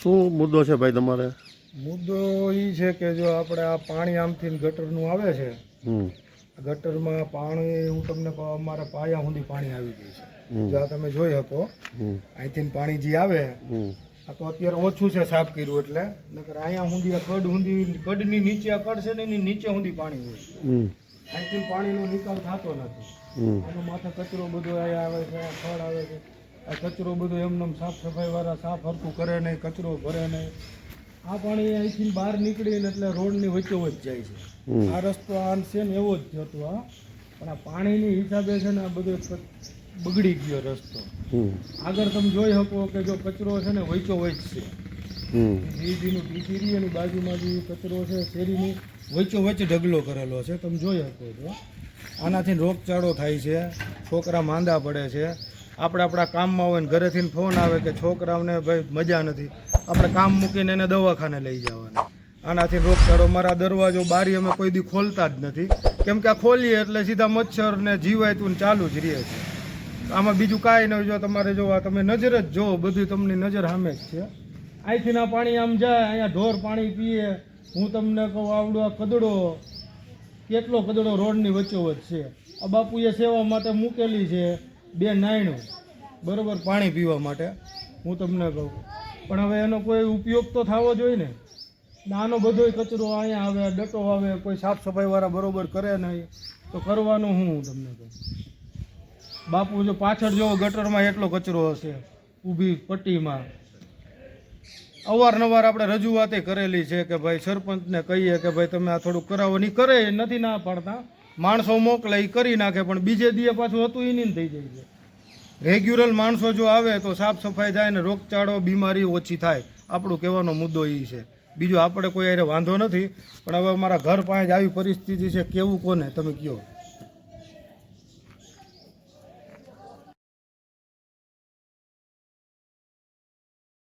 શું મુદ્દો છે ભાઈ તમારે? મુદ્દો એ છે કે જો આપણે આ પાણી આમથી ગટરનું આવે છે ગટરમાં પાણી હું તમને અમારે પાયા સુધી પાણી આવી ગયું છે. જો આ તમે જોઈ શકો અહીંથી પાણી જે આવે આ તો અત્યારે ઓછું છે સાફ કર્યું એટલે નકર અહીંયા સુધી આ કડ સુધી કડની નીચે આ કડ છે ને એની નીચે સુધી પાણી હોય. અહીંથી પાણીનો નિકાલ થતો નથી. એનો માથે કચરો બધો આવે છે ફળ આવે છે. આ કચરો બધો એમને સાફ સફાઈ વાળા સાફ હરખું કરે નહીં કચરો ભરે નહીં. આ પાણી અહીંથી બહાર નીકળીને એટલે રોડની વચ્ચે વચ જાય છે. આ રસ્તો આ છે ને એવો જ થતો આ પણ આ પાણીની હિસાબે છે ને આ બધો બગડી ગયો રસ્તો. આગળ તમે જોઈ શકો કે જો કચરો છે ને વચ્ચો વચ છે. જીજીનું ટીસીરી એની બાજુમાં જે કચરો છે શેરીની વચ્ચો વચ્ચે ઢગલો કરેલો છે. તમે જોઈ શકો છો. આનાથી રોગચાળો થાય છે. છોકરા માંદા પડે છે. આપણે આપણા કામમાં હોય ને ઘરેથી ફોન આવે કે છોકરાઓને ભાઈ મજા નથી. આપણે કામ મૂકીને એને દવાખાને લઈ જવાના. આનાથી રોગચાળો મારા દરવાજો બારી અમે કોઈ દી ખોલતા જ નથી. કેમ કે આ ખોલીએ એટલે સીધા મચ્છર ને જીવાયતું ચાલુ જ રહે છે. આમાં બીજું કાંઈ નહીં જો તમારે જો આ તમે નજર જ જો બધું તમને નજર સામે જ છે. અહીંથી ના પાણી આમ જાય, અહીંયા ઢોર પાણી પીએ. હું તમને કહું, આવડો આ કદડો, કેટલો કદડો રોડની વચ્ચોવચ છે. આ બાપુએ સેવા માટે મૂકેલી છે. બે નાયણું, બરાબર પાણી પીવા માટે, હું તમને કહું. પણ હવે એનો કોઈ ઉપયોગ તો થવો જોઈએ ને? આનો બધોય કચરો અહીંયા આવે, ડટો આવે, કોઈ સાફ સફાઈવાળા બરાબર કરે નહીં, તો કરવાનું હું તમને કહું. બાપુ, જો પાછળ જો ગટરમાં એટલો કચરો હશે, ઊભી પટ્ટીમાં. અવારનવાર આપણે રજૂઆતે કરેલી છે કે ભાઈ સરપંચને કહીએ કે ભાઈ તમે આ થોડુંક કરાવો. નહીં કરે નથી ના પાડતા. માણસો મોકલે કરી નાખે, પણ બીજે દીએ પાછું હતું એ નહીં થઈ જાય. છે રેગ્યુલર માણસો જો આવે તો સાફ સફાઈ થાય ને રોગચાળો, બીમારી ઓછી થાય. આપણું કહેવાનો મુદ્દો એ છે. બીજો આપણે કોઈ અરે વાંધો નથી, પણ હવે અમારા ઘર પાસે જ આવી પરિસ્થિતિ છે, કેવું કોને? તમે કહો